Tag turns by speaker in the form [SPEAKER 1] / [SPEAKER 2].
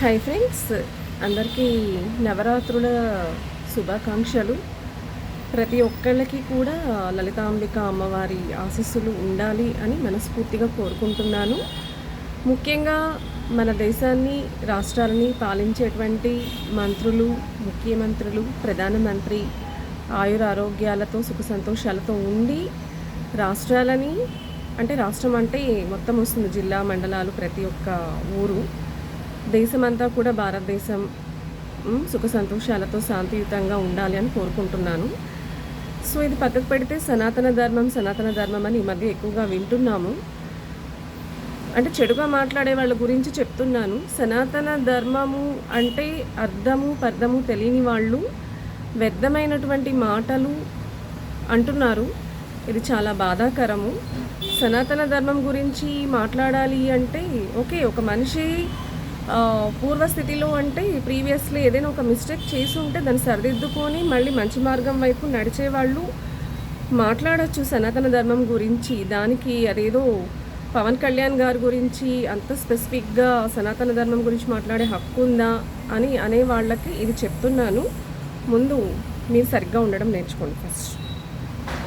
[SPEAKER 1] Hi friends అందరికీ నవరాత్రుల శుభాకాంక్షలు. ప్రతి ఒక్కళ్ళకి కూడా లలితాంబిక అమ్మవారి ఆశీస్సులు ఉండాలి అని మనస్ఫూర్తిగా కోరుకుంటున్నాను. ముఖ్యంగా మన దేశాన్ని రాష్ట్రాలని పాలించేటువంటి మంత్రులు ముఖ్యమంత్రులు ప్రధానమంత్రి ఆయుర ఆరోగ్యాలతో సుఖ సంతోషాలతో ఉండి రాష్ట్రాలని అంటే రాష్ట్రం అంటే మొత్తం వస్తుంది జిల్లా మండలాలు ప్రతి ఒక్క ఊరు. దేశమంతా కూడా భారతదేశం సుఖ సంతోషాలతో శాంతియుతంగా ఉండాలి అని కోరుకుంటున్నాను. సో ఇది పక్కకు పెడితే సనాతన ధర్మం సనాతన ధర్మం అని ఈ మధ్య ఎక్కువగా వింటున్నాము. అంటే చెడుగా మాట్లాడే వాళ్ళ గురించి చెప్తున్నాను. సనాతన ధర్మము అంటే అర్థము పర్థము తెలియని వాళ్ళు వ్యర్థమైనటువంటి మాటలు అంటున్నారు. ఇది చాలా బాధాకరము. సనాతన ధర్మం గురించి మాట్లాడాలి అంటే ఓకే ఒక మనిషి పూర్వస్థితిలో అంటే ప్రీవియస్లీ ఏదైనా ఒక మిస్టేక్ చేసి ఉంటే దాన్ని సరిదిద్దుకొని మళ్ళీ మంచి మార్గం వైపు నడిచే వాళ్ళు మాట్లాడచ్చు సనాతన ధర్మం గురించి. దానికి అదేదో పవన్ కళ్యాణ్ గారి గురించి అంత స్పెసిఫిక్గా సనాతన ధర్మం గురించి మాట్లాడే హక్కు ఉందా అని అనే వాళ్ళకి ఇది చెప్తున్నాను. ముందు మీరు సరిగ్గా ఉండడం నేర్చుకోండి ఫస్ట్.